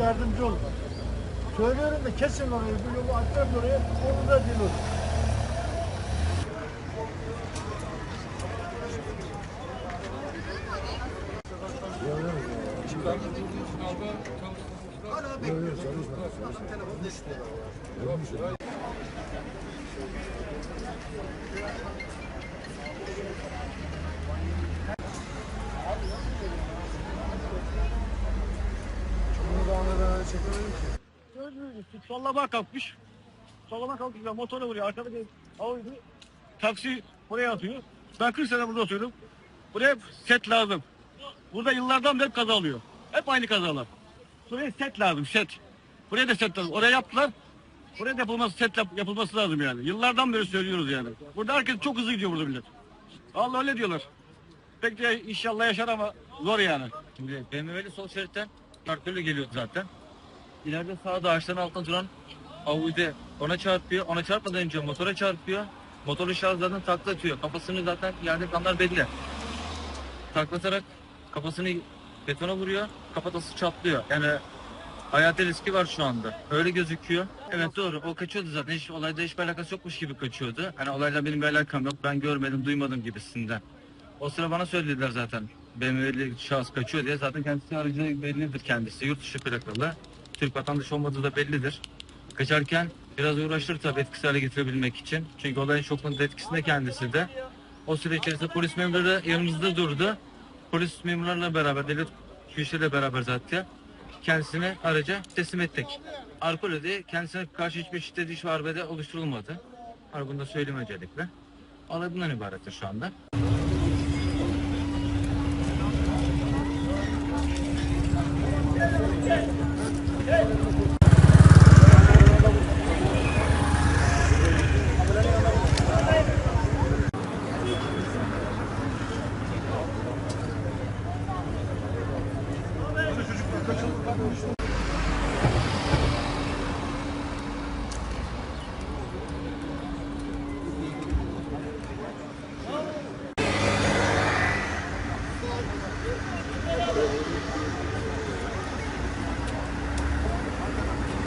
Yardımcı ol. Söylüyorum da kesin orayı, bu yolu atacağım oraya, onu da dil olur. Görmüş. Mü? Sollama kalkmış. Sollama kalkmış. Ben motora vuruyor. Arkada bir havaydı. Taksi buraya atıyor. Ben 40 sene burada oturuyorum. Buraya hep set lazım. Burada yıllardan beri kaza oluyor. Hep aynı kazalar. Buraya set lazım, set. Buraya da set lazım. Oraya yaptılar. Buraya da yapılması, set yap- yapılması lazım yani. Yıllardan beri söylüyoruz yani. Burada herkes çok hızlı gidiyor burada millet. Allah öyle diyorlar. Pek de inşallah yaşar ama zor yani. Şimdi BMW'li sol şeritten traktörle geliyor zaten. İleride sağda ağaçların altında duran Audi ona çarpıyor. Ona çarpmadan önce motora çarpıyor. Motoru şarjlardan takla atıyor. Kafasını zaten yerde kanlar belli. Taklatarak kafasını betona vuruyor. Kafatası çatlıyor. Yani hayati riski var şu anda. Öyle gözüküyor. Evet doğru. O kaçıyordu zaten. Hiç olayda hiçbir alakası yokmuş gibi kaçıyordu. Hani olayla benim bir alakam yok. Ben görmedim, duymadım gibisinden. O sıra bana söylediler zaten. BMW'li şahıs kaçıyor diye. Zaten kendisi aracı bellidir kendisi. Yurt dışı plakalı. Türk vatandaşı olmadığı da bellidir. Kaçarken biraz uğraşır tabii etkisiz hale getirebilmek için. Çünkü olayın şokunda etkisinde kendisi de. O süre içerisinde polis memurları yanımızda durdu. Polis memurlarla beraber, devlet güçleriyle beraber zaten kendisini araca teslim ettik. Alkol ödeyi kendisine karşı hiçbir şiddet, hiçbir arbede oluşturulmadı. Bunu da söyleyeyim öncelikle. Olay bundan ibarettir şu anda. Yeah.